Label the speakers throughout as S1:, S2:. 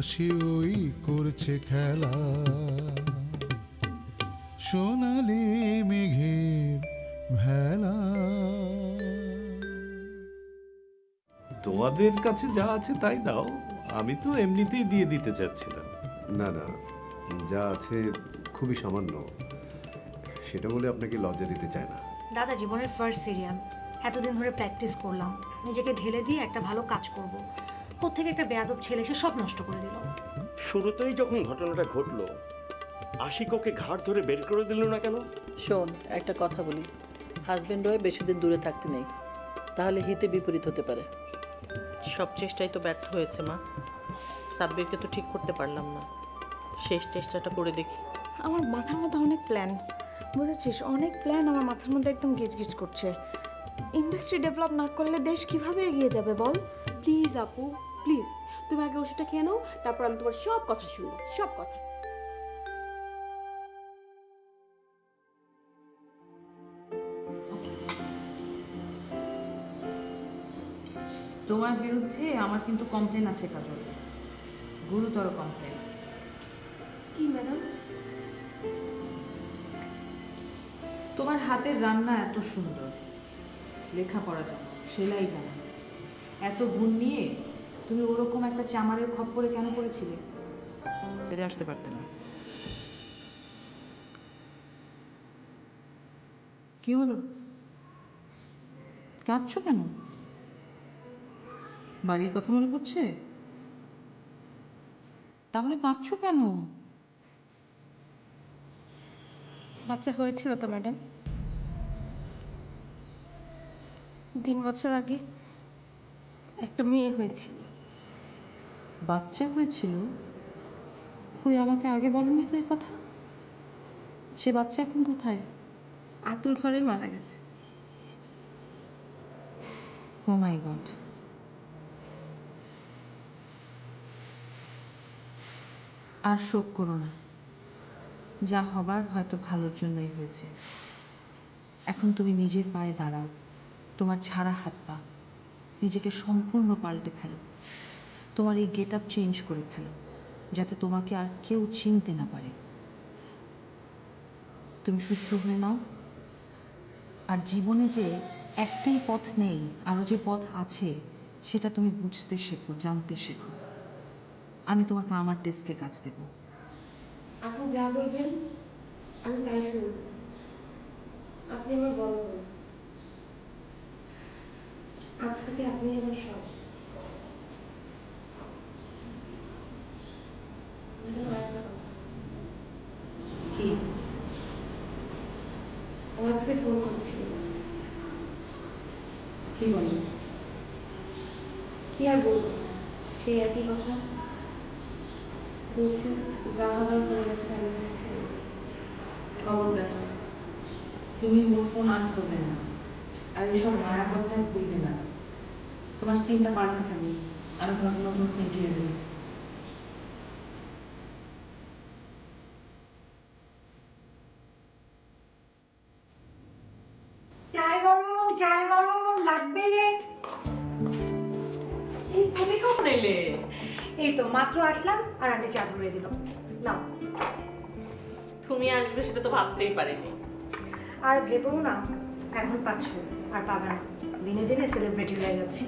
S1: ভোরের ওই করছে খেলা। সোনালি মেঘের ভেলা।
S2: তোমাদের কাছে যা আছে তাই দাও। আমি তো এমনিতেই দিয়ে দিতে চাচ্ছিলাম।
S3: না না যা আছে খুবই সামান্য। সেটা বলে আপনাকে লজ্জা দিতে চায় না।
S4: দাদা জীবনের ফার্স্ট সিরিয়াল এতদিন ধরে প্র্যাকটিস করলাম। নিজেকে ঢেলে দিয়ে একটা ভালো কাজ করব। কোত্থেকে একটা বেয়াদব ছেলে এসে সব নষ্ট করে দিল।
S5: শুরুতেই যখন ঘটনাটা ঘটলো আশিক ওকে ঘাট ধরে বের করে দিল না কেন?
S6: শোন একটা কথা বলি। হাজবেন্ড হয়ে বেশি দিন দূরে থাকতে নেই। তাহলে হিতে বিপরীত হতে পারে। সব চেষ্টাই তো ব্যর্থ হয়েছে মা। সাব্বিরকে তো ঠিক করতে পারলাম না। শেষ চেষ্টাটা করে দেখি।
S7: আমার মাথার মধ্যে অনেক প্ল্যান বুঝেছিস? অনেক প্ল্যান আমার মাথার মধ্যে একদম গিজগিজ করছে। ইন্ডাস্ট্রি ডেভেলপ না করলে দেশ কীভাবে এগিয়ে যাবে বল?
S8: প্লিজ আপু। প্লিজ তুমি আগে ওষুধটা খেয়ে নাও তারপর আমি তোমার সব কথা শুনব সব কথা।
S9: তোমার বিরুদ্ধে আমার কিন্তু কমপ্লেন আছে কাজল। গুরুতর কমপ্লেন
S8: কি ম্যাডাম
S9: তোমার হাতের রান্না এত সুন্দর। লেখাপড়া জানো সেলাই জানো। এত গুণ নিয়ে তুমি ওরকম একটা চামারের খপ্পরে কেন পড়েছিলে? ফিরে আসতে পারতে না। কি হলো? কাঁদছো কেন? বাড়ির কথা মনে পড়ছে? তাহলে কাঁদছো কেন?
S8: বাচ্চা হয়েছিল তো ম্যাডাম। তিন বছর আগে একটা মেয়ে হয়েছিল।
S9: বাচ্চা হয়েছিল কই আমাকে আগে বলনি তো এই কথা? সে বাচ্চা এখন কোথায়?
S8: আতুল ঘরে মারা গেছে।
S9: ও মাই গড আর শোক করো না। যা হবার হয়তো ভালোর জন্যই হয়েছে। এখন তুমি নিজের পায়ে দাঁড়াও। তোমার ছাড়া হাত পা নিজেকে সম্পূর্ণ পাল্টে ফেলো। তোমার এই গেট আপ চেঞ্জ করে ফেলো, যাতে তোমাকে আর কেউ চিনতে না পারে। তুমি সুস্থ হয়ে নাও। আর জীবনে যে একটাই পথ নেই আরও যে পথ আছে, সেটা তুমি বুঝতে শেখো, জানতে শেখো। আমি তোমাকে আমার ডেস্কে কাজ দেবো।
S8: আপনি যা বলবেন, আমি তাই শুনব। আপনি আমার বড় আজ থেকে আপনি আমার সব ম্যাডাম, আরেকটা কথা।
S9: কি
S8: ও করছিল।
S9: কি বলো?
S8: কি আর বলব? সেই একই কথা। বলছে, যা হবার হয়ে গেছে, আমি
S9: খবর দেখো, তুমি মোর ফোন অন করবে না। আর এসব মায়া কথায় ভুলবে না। তোমার সিনটা পাল্টে ফেলি আমি তোমাকে নতুন সিন কিনে দেবো
S4: চাই চাই গরম লাগবে
S9: এই তুমি কখন এলে?
S4: এই তো মাত্র আসলাম আর আন্টি চা করে দিল নাও।
S6: তুমি আসবে সেটা তো ভাবতেই পারিনি।
S4: আর ভেবো না এখন পাচ্ছ আর পাবে না। দিনে দিনে সেলিব্রিটি হয়ে যাচ্ছি।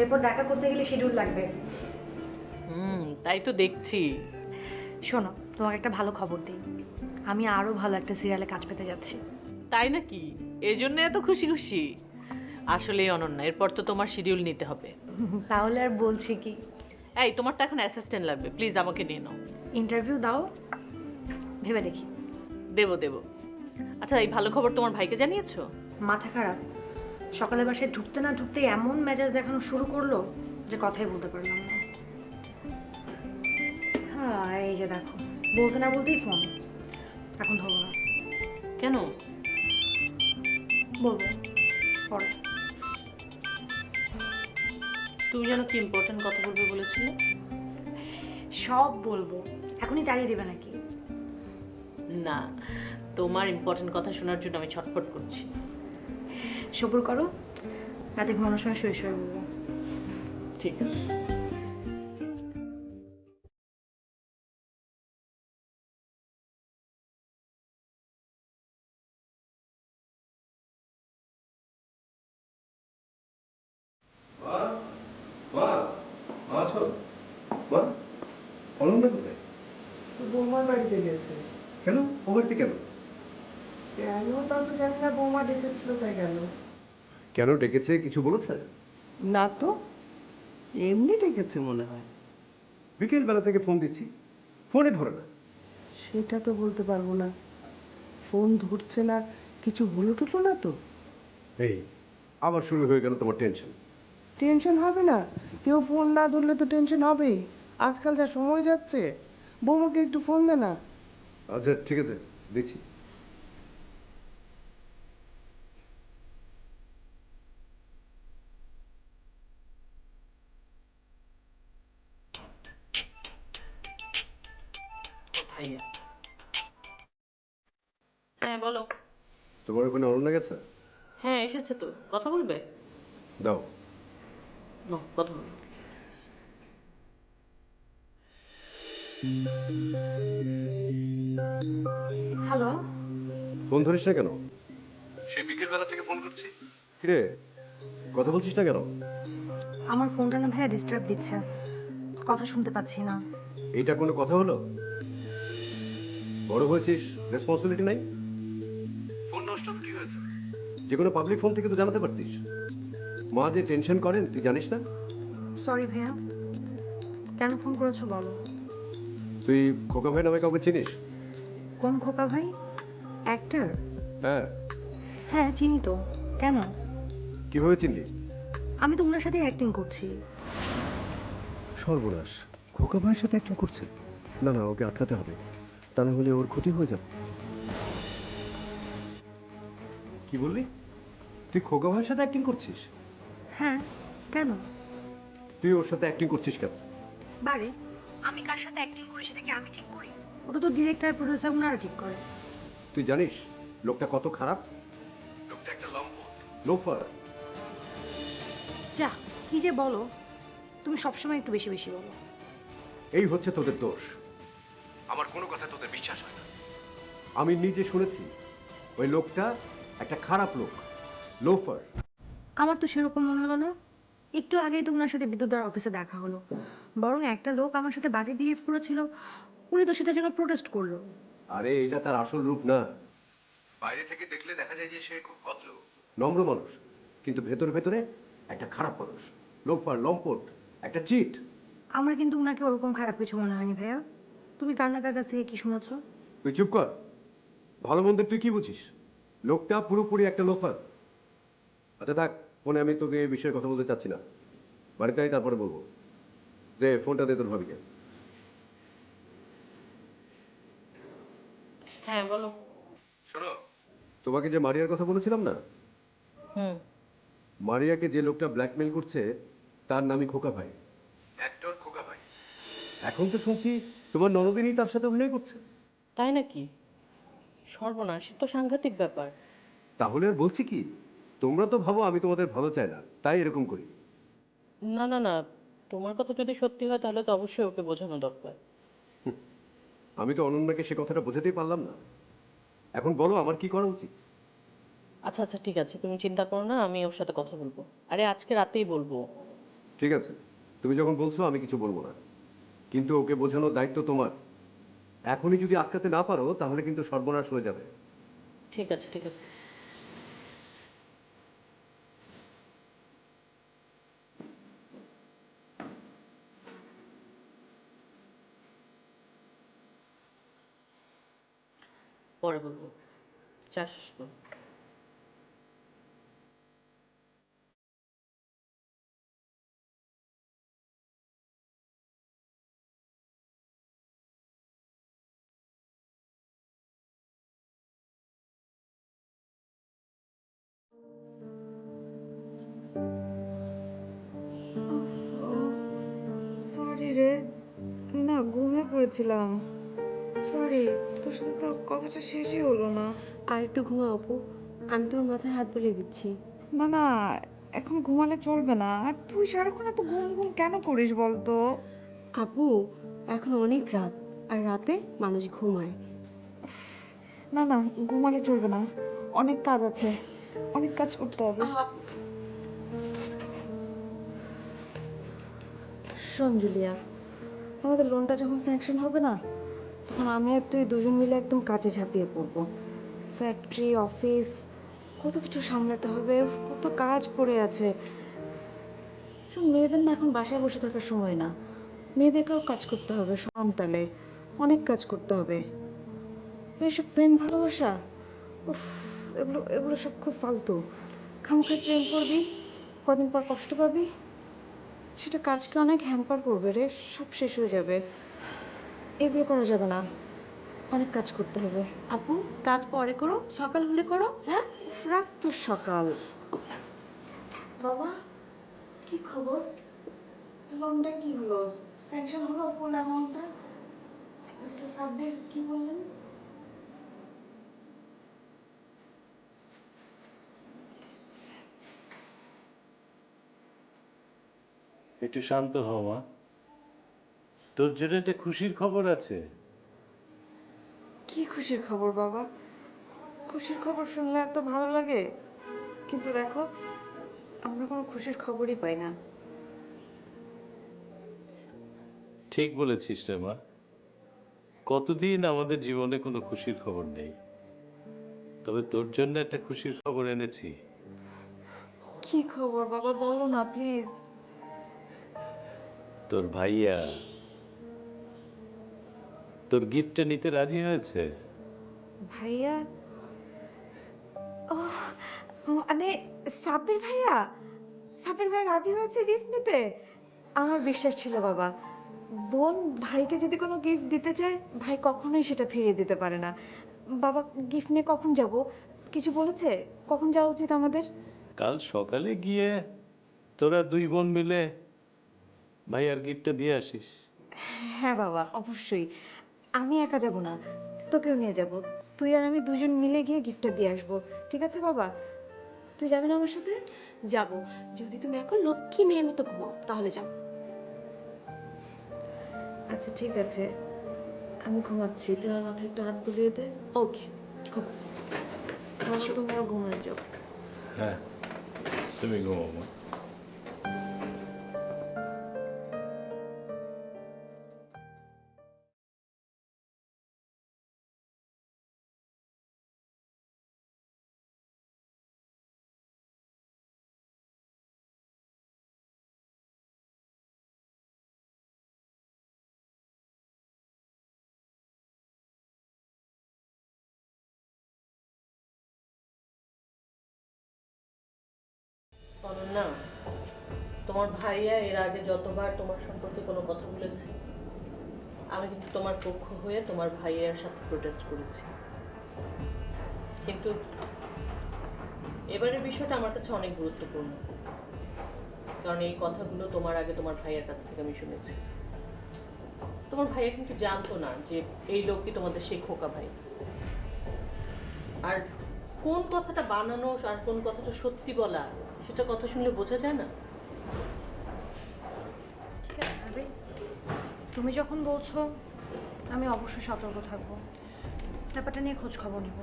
S4: এরপর দেখা করতে গেলে শিডিউল লাগবে।
S6: হুম তাই তো দেখছি।
S4: শোনো তোমাকে একটা ভালো খবর দিই। আমি আরও ভালো একটা সিরিয়ালে কাজ পেতে যাচ্ছি।
S6: তাই নাকি? এই জন্য এত খুশি খুশি। আসলেই অনন্যা এরপর তো তোমার শিডিউল নিতে হবে।
S4: তাহলে আর বলছি কি?
S6: এই তোমার তো এখন অ্যাসিস্ট্যান্ট লাগবে প্লিজ আমাকে নিয়ে নাও।
S4: ইন্টারভিউ দাও ভেবে দেখি।
S6: দেবো দেবো। আচ্ছা এই ভালো খবর তোমার ভাইকে জানিয়েছো?
S4: মাথা খারাপ। সকালে বাসায় ঢুকতে না ঢুকতে এমন মেজাজ দেখানো শুরু করল যে কথাই বলতে পারলাম না। হ্যাঁ এই যে দেখো বলতে না বলতেই ফোন এখন ধরবো না।
S6: কেন?
S4: বলব পরে।
S6: তুমি যেন কি ইম্পর্টেন্ট কথা বলবে বলেছিলে?
S4: সব বলব। এখনই তাড়িয়ে দেবে নাকি?
S6: না তোমার ইম্পর্টেন্ট কথা শোনার জন্য আমি ছটফট করছি।
S4: সবুর করো রাতে ঘুমানোর সময় শুয়ে শুয়ে বলব।
S6: ঠিক আছে।
S9: বাড়িতে
S3: কেন?
S9: না বৌমা ডেকেছিল তাই গেল।
S3: কেন ডেকেছে? কিছু বলেছে?
S10: না তো এমনি ডেকেছে মনে হয়।
S3: বিকেল বেলা থেকে ফোন দিচ্ছি। ফোনে ধরে না।
S10: সেটা তো বলতে পারব না। ফোন ধরছে না কিছু হলো টুলো না তো।
S3: এই আবার শুরু হয়ে গেল তোমার টেনশন।
S10: টেনশন হবে না কেউ ফোন না ধরলে তো টেনশন হবেই। আজকাল যা সময় যাচ্ছে বৌমাকে একটু ফোন দে না।
S3: আচ্ছা ঠিক আছে।
S6: ভাইয়া হ্যাঁ বলো।
S3: তোমার ওখানে অনন্যা গেছে?
S6: হ্যাঁ এসেছে তো। কথা বলবে?
S3: দাও।
S6: না কথা বলবে।
S4: হ্যালো
S3: ফোন ধরিস না কেন? সে বিকেল বেলা থেকে ফোন করছি। কিরে কথা বলছিস না কেন?
S4: আমার ফোনটা না ভাইয়া ডিস্টার্ব দিচ্ছে। কথা শুনতে পাচ্ছি না।
S3: এইটা কোনো কথা হলো? বড় হয়েছিস রেসপন্সিবিলিটি নাই? ফোন নষ্ট কি হয়েছে? যে কোনো পাবলিক ফোন থেকে তো জানাতে পারতিস। মা যে টেনশন করেন তুই জানিস না?
S4: সরি ভাইয়া। কেন ফোন করেছ বলো?
S3: তুই খোকা ভাই নামে কাউকে চিনিস?
S4: কোন খোকা ভাই? অ্যাক্টর
S3: হ্যাঁ।
S4: হ্যাঁ চিনি তো। কেন?
S3: কীভাবে চিনলি?
S4: আমি তো ওনার সাথে অ্যাক্টিং করছি।
S3: সর্বনাশ। খোকা ভাইয়ের সাথে একটা করছে? না না ওকে আটকাতে হবে। তা না হলে ওর ক্ষতি হয়ে যাবে। কি বললি? তুই খোকা ভাইয়ের সাথে অ্যাক্টিং করছিস?
S4: হ্যাঁ কেন?
S3: তুই ওর সাথে অ্যাক্টিং করছিস কেন?
S4: বারে আমি কার সাথে অ্যাক্টিং করি সেটা কি আমি ঠিক করি? ওটা তো ডিরেক্টর প্রডিউসার ওনারা ঠিক করে।
S3: তুই জানিস লোকটা কত খারাপ? লোকটা একটা লম্ব লোফার।
S4: যা কি যে বলো তুমি সবসময় একটু বেশি বেশি বলো।
S3: এই হচ্ছে তোদের দোষ। আমার কোনো কথা তোদের বিশ্বাস হয় না। আমি নিজে শুনেছি ওই লোকটা একটা খারাপ লোক লোফার।
S4: আমার তো সেরকম মনে হলো না। একটু আগেই তো ওনার সাথে বিদ্যুৎ অফিসে দেখা হলো। বরং একটা লোক আমার সাথে বাজে বিহেভ করেছিল উনি তো সেটার জন্য প্রোটেস্ট করল।
S3: আরে এটা তার আসল রূপ না। বাইরে থেকে দেখলে দেখা যায় যে সে খুব ভদ্র। নম্র মানুষ কিন্তু ভেতর ভেতরে একটা খারাপ মানুষ। লোফার লম্পট একটা চিট।
S4: আমার কিন্তু ওনাকে ওরকম খারাপ কিছু মনে হয়নি ভাইয়া। তুমি কান্নাকার কাছ থেকে কি শুনেছো?
S3: তুই চুপ কর। ভালো মন্দের তুই কি বুঝিস? লোকটা পুরোপুরি একটা লোফার। আচ্ছা থাক ফোনে আমি তোকে এই বিষয়ে কথা বলতে চাচ্ছি না। বাড়িতে আই তারপরে বলব। দে ফোনটা দে তোর ভাবিকে।
S6: হ্যাঁ বলো।
S3: শোনো। তোমাকে যে মারিয়ার কথা বলেছিলাম না?
S6: হুম।
S3: মারিয়াকে যে লোকটা ব্ল্যাকমেল করছে তার নামই খোকা ভাই। অ্যাক্টর খোকা ভাই। এখন তো শুনছি তোমার ননদিনী তার সাথে অভিনয় করছে।
S6: তাই নাকি? সর্বনাশ তো সাংঘাতিক ব্যাপার।
S3: তাহলে আর বলছি কি তোমরা তো ভাবো আমি তোমাদের ভালো চাই না তাই এরকম করি।
S6: না না না তোমার কথা যদি সত্যি হয় তাহলে তো অবশ্যই ওকে বোঝানো দরকার।
S3: আমি তো অনন্যাকে সে কথাটা বোঝাতেই পারলাম না। এখন বলো আমার কি করা উচিত?
S6: আচ্ছা আচ্ছা ঠিক আছে। তুমি চিন্তা করো না আমি ওর সাথে কথা বলব। আরে আজকে রাতেই বলব।
S3: ঠিক আছে। তুমি যখন বলছো আমি কিছু বলব না। কিন্তু ওকে বোঝানোর দায়িত্ব তোমার। এখনই যদি আটকাতে না পারো তাহলে কিন্তু সর্বনাশ হয়ে যাবে।
S6: ঠিক আছে ঠিক আছে। বলব। চারশো চাষ না
S7: ঘুমে পড়েছিলাম। সরি তোর সাথে তো কথাটা শেষই হলো না।
S8: আর একটু ঘুমাও আপু। আমি তোমার মাথায় হাত বুলিয়ে দিচ্ছি।
S7: না না এখন ঘুমালে চলবে না। আর তুই সারাক্ষণ এত ঘুম ঘুম কেন করিস বলতো?
S8: আপু এখন অনেক রাত। আর রাতে মানুষ ঘুমায়।
S7: না না ঘুমালে চলবে না। অনেক কাজ আছে। অনেক কাজ করতে হবে। শোন জুলিয়া আমাদের লোনটা যখন স্যাংশন হবে না তখন আমি আর তুই দুজন মিলে একদম কাজে ঝাঁপিয়ে পড়ব। ফ্যাক্টরি অফিস কত কিছু সামলাতে হবে, কত কাজ পড়ে আছে। শোন, মেয়েদের না এখন বাসায় বসে থাকার সময় না। মেয়েদেরকেও কাজ করতে হবে সন্তালে অনেক কাজ করতে হবে। এসব প্রেম ভালোবাসা? উফ, এগুলো এগুলো সব খুব ফালতু। খামুখে প্রেম করবি, কদিন পর কষ্ট পাবি। সেটা কাজকে অনেক হ্যাম্পার করবে রে, সব শেষ হয়ে যাবে। এগুলো করা যাবে না। অনেক কাজ করতে হবে।
S8: আপু কাজ পরে করো সকাল হলে করো হ্যাঁ?
S7: রাত তো সকাল। বাবা কি খবর? লোনটা কি হলো? স্যাংশন হলো ফুল অ্যামাউন্টটা মিস্টার সাব্বির কি বললেন?
S2: একটু শান্ত হ মা। তোর জন্য একটা খুশির খবর আছে।
S7: কি খুশির খবর বাবা? খুশির খবর শুনলে এত ভালো লাগে। কিন্তু দেখো আমরা কোনো খুশির খবরই পাই না।
S2: ঠিক বলেছিস রে মা। কতদিন আমাদের জীবনে কোনো খুশির খবর নেই। তবে তোর জন্য একটা খুশির খবর এনেছি।
S7: কি খবর বাবা? বলো না প্লিজ
S2: তোর ভাইয়া তোর গিফটটা নিতে রাজি হয়েছে?
S7: ভাইয়া ও মানে সাবির ভাইয়া সাবির ভাই রাজি হয়েছে গিফট নিতে? আমার বিশ্বাস ছিল বাবা বোন ভাইকে যদি কোনো গিফট দিতে চায় ভাই কখনোই সেটা ফিরিয়ে দিতে পারে না। বাবা গিফট নিয়ে কখন যাব? কিছু বলেছে? কখন যাওয়া উচিত আমাদের?
S2: কাল সকালে গিয়ে তোরা দুই বোন মিলে ভাইয়ার গিফটটা দিয়ে আসিস।
S7: হ্যাঁ বাবা অবশ্যই। আমি একা যাব না তোকেও নিয়ে যাব। তুই আর আমি দুজন মিলে গিয়ে গিফটটা দিয়ে আসব ঠিক আছে বাবা? তুই যাবি না আমার সাথে?
S8: যাব। যদি তুমি এখন লক্ষ্মী মেয়ের মতো ঘুমাও তাহলে যাও
S7: আচ্ছা ঠিক আছে। আমি ঘুমাচ্ছি। তুই আমার মাথায় একটু হাত বুলিয়ে দে।
S8: ওকে
S7: তাহলে তুমিও ঘুমিয়ে যাও।
S2: হ্যাঁ তুমি ঘুমাও
S6: অনন্যা তোমার ভাইয়া এর আগে যতবার তোমার সম্পর্কে কোনো কথা বলেছে, আমি কিন্তু তোমার পক্ষ হয়ে তোমার ভাইয়ের সাথে প্রোটেস্ট করেছি। কিন্তু এবারের বিষয়টা আমার কাছে অনেক গুরুত্বপূর্ণ, কারণ এই কথাগুলো তোমার আগে তোমার ভাইয়ের কাছ থেকে আমি শুনেছি। তোমার ভাইয়া কিন্তু জানতো না যে এই লোকই তোমাদের সেই খোকা ভাই। আর কোন কথাটা বানানো আর কোন কথাটা সত্যি বলা সেটা কথা শুনলে বোঝা যায় না?
S4: ঠিক আছে ভাবি। তুমি যখন বলছো আমি অবশ্যই সতর্ক থাকব। ব্যাপারটা নিয়ে খোঁজ খবর নেব।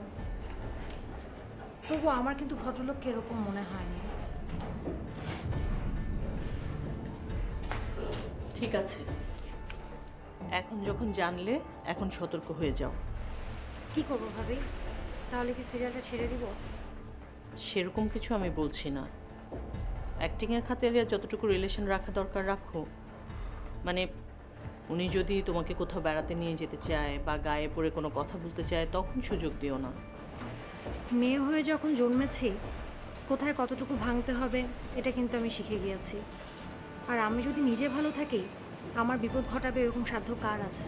S4: তবু আমার কিন্তু ভদ্রলোক কীরকম মনে হয়নি।
S6: ঠিক আছে। এখন যখন জানলে এখন সতর্ক হয়ে যাও।
S4: কি করব ভাবি? তাহলে কি সিরিয়ালটা ছেড়ে দিব?
S6: সেরকম কিছু আমি বলছি না। অ্যাক্টিংয়ের খাতিরে যতটুকু রিলেশন রাখা দরকার রাখো মানে উনি যদি তোমাকে কোথাও বেড়াতে নিয়ে যেতে চায় বা গায়ে পড়ে কোনো কথা বলতে চায়, তখন সুযোগ দিও না।
S4: মেয়ে হয়ে যখন জন্মেছি, কোথায় কতটুকু ভাঙতে হবে, এটা কিন্তু আমি শিখে গিয়েছি। আর আমি যদি নিজে ভালো থাকি, আমার বিপদ ঘটাবে এরকম সাধ্য কার আছে?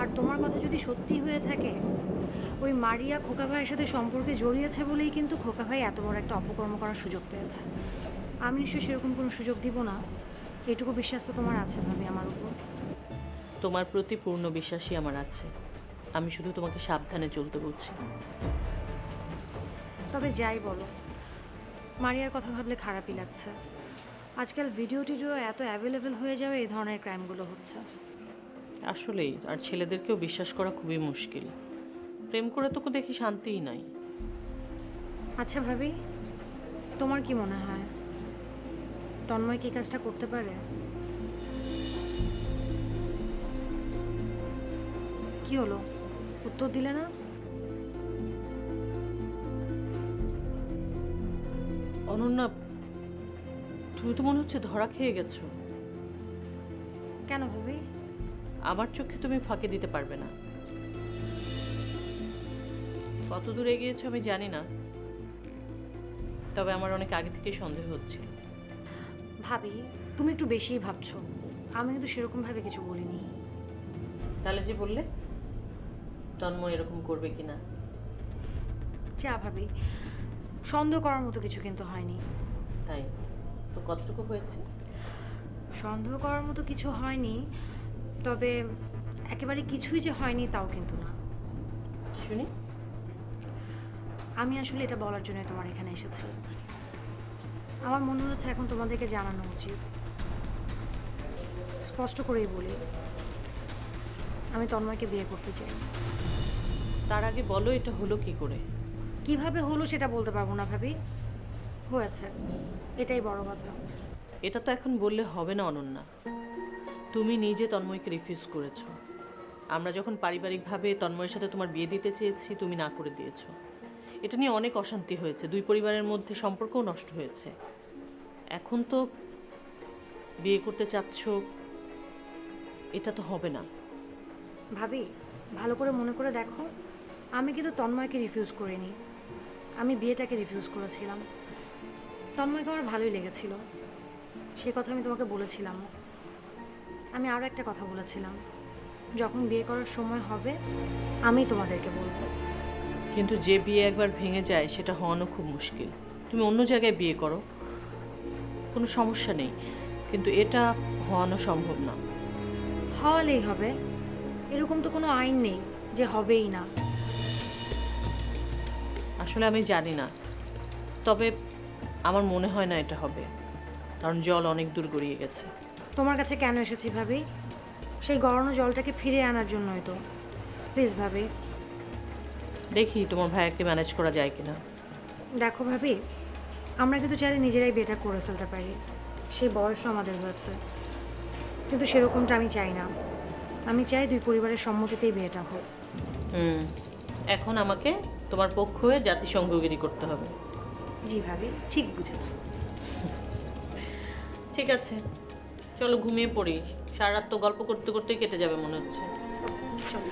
S4: আর তোমার কথা যদি সত্যি হয়ে থাকে ওই মারিয়া খোকা ভাইয়ের সাথে সম্পর্কে জড়িয়েছে বলেই কিন্তু খোকা ভাই এত বড় একটা অপকর্ম করার সুযোগ পেয়েছে। আমি নিশ্চয়ই সেরকম কোনো সুযোগ দিব না। এটুকু বিশ্বাস তো তোমার আছে ভাবি আমার উপর।
S6: তোমার প্রতি পূর্ণ বিশ্বাসই আমার আছে। আমি শুধু তোমাকে সাবধানে চলতে বলছি।
S4: তবে যাই বলো মারিয়ার কথা ভাবলে খারাপই লাগছে। আজকাল ভিডিও টিডিও এত অ্যাভেলেবেল হয়ে যাবে এই ধরনের ক্রাইমগুলো হচ্ছে।
S6: আসলেই আর ছেলেদেরকেও বিশ্বাস করা খুবই মুশকিল। প্রেম করে তো দেখি শান্তিই নাই।
S4: আচ্ছা ভাবি তোমার কি মনে হয়? তন্ময় কি কাজটা করতে পারে? কি হলো? উত্তর দিলে না?
S6: অনন্যা তুমি তো মনে হচ্ছে ধরা খেয়ে গেছো।
S4: কেন ভাবি?
S6: আমার চোখে তুমি ফাঁকে দিতে পারবে না। কত দূর এগিয়েছো আমি জানি না। তবে আমার অনেক আগে থেকেই সন্দেহ হচ্ছিল
S4: ভাবি তুমি একটু বেশিই ভাবছ। আমি কিন্তু সেরকম ভাবে কিছু বলিনি।
S6: তাহলে যে বললে তন্ময় এরকম করবে কিনা?
S4: যা ভাবি সন্দেহ করার মতো কিছু কিন্তু হয়নি।
S6: তাই? তো কতটুকু হয়েছে?
S4: সন্দেহ করার মতো কিছু হয়নি তবে একেবারে কিছুই যে হয়নি তাও কিন্তু না।
S6: শুনি।
S4: আমি আসলে এটা বলার জন্য তোমার এখানে এসেছি। আমার মনে হচ্ছে এখন তোমাদেরকে জানানো উচিত। স্পষ্ট করেই বলি আমি তন্ময়কে বিয়ে করতে চাই।
S6: তার আগে বলো এটা হলো কি করে?
S4: কীভাবে হলো সেটা বলতে পারব না ভাবি? হয়েছে। এটাই বড় কথা।
S6: এটা তো এখন বললে হবে না অনন্যা। তুমি নিজে তন্ময়কে রিফিউজ করেছ। আমরা যখন পারিবারিকভাবে তন্ময়ের সাথে তোমার বিয়ে দিতে চেয়েছি তুমি না করে দিয়েছ। এটা নিয়ে অনেক অশান্তি হয়েছে। দুই পরিবারের মধ্যে সম্পর্কও নষ্ট হয়েছে। এখন তো বিয়ে করতে চাচ্ছ, এটা তো হবে না।
S4: ভাবি, ভালো করে মনে করে দেখো। আমি কিন্তু তন্ময়কে রিফিউজ করিনি। আমি বিয়েটাকে রিফিউজ করেছিলাম। তন্ময়কে আমার ভালোই লেগেছিল। সে কথা আমি তোমাকে বলেছিলাম। আমি আরও একটা কথা বলেছিলাম। যখন বিয়ে করার সময় হবে, আমি তোমাদেরকে বলব।
S6: কিন্তু যে বিয়ে একবার ভেঙে যায় সেটা হওয়ানো খুব মুশকিল। তুমি অন্য জায়গায় বিয়ে করো। কোনো সমস্যা নেই। কিন্তু এটা হওয়ানো সম্ভব না।
S4: হওয়ালেই হবে। এরকম তো কোনো আইন নেই যে হবেই না।
S6: আসলে আমি জানি না। তবে আমার মনে হয় না এটা হবে। কারণ জল অনেক দূর গড়িয়ে গেছে।
S4: তোমার কাছে কেন এসেছি ভাবি? সেই গড়ানো জলটাকে ফিরে আনার জন্যই তো। প্লিজ ভাবি।
S6: দেখি তোমার ভাইয়াকে ম্যানেজ করা যায় কিনা।
S4: দেখো ভাবি আমরা কিন্তু চাইলে নিজেরাই বিয়েটা করে ফেলতে পারি। সেই বয়সও আমাদের হয়েছে। কিন্তু সেরকমটা আমি চাই না। আমি চাই দুই পরিবারের সম্মতিতেই বিয়েটা হোক।
S6: হুম এখন আমাকে তোমার পক্ষ হয়ে জাতিসংঘগিরি করতে হবে।
S4: জি ভাবি ঠিক বুঝেছ।
S6: ঠিক আছে চলো ঘুমিয়ে পড়ি। সারা রাত তো গল্প করতে করতে কেটে যাবে মনে হচ্ছে।
S4: চলো।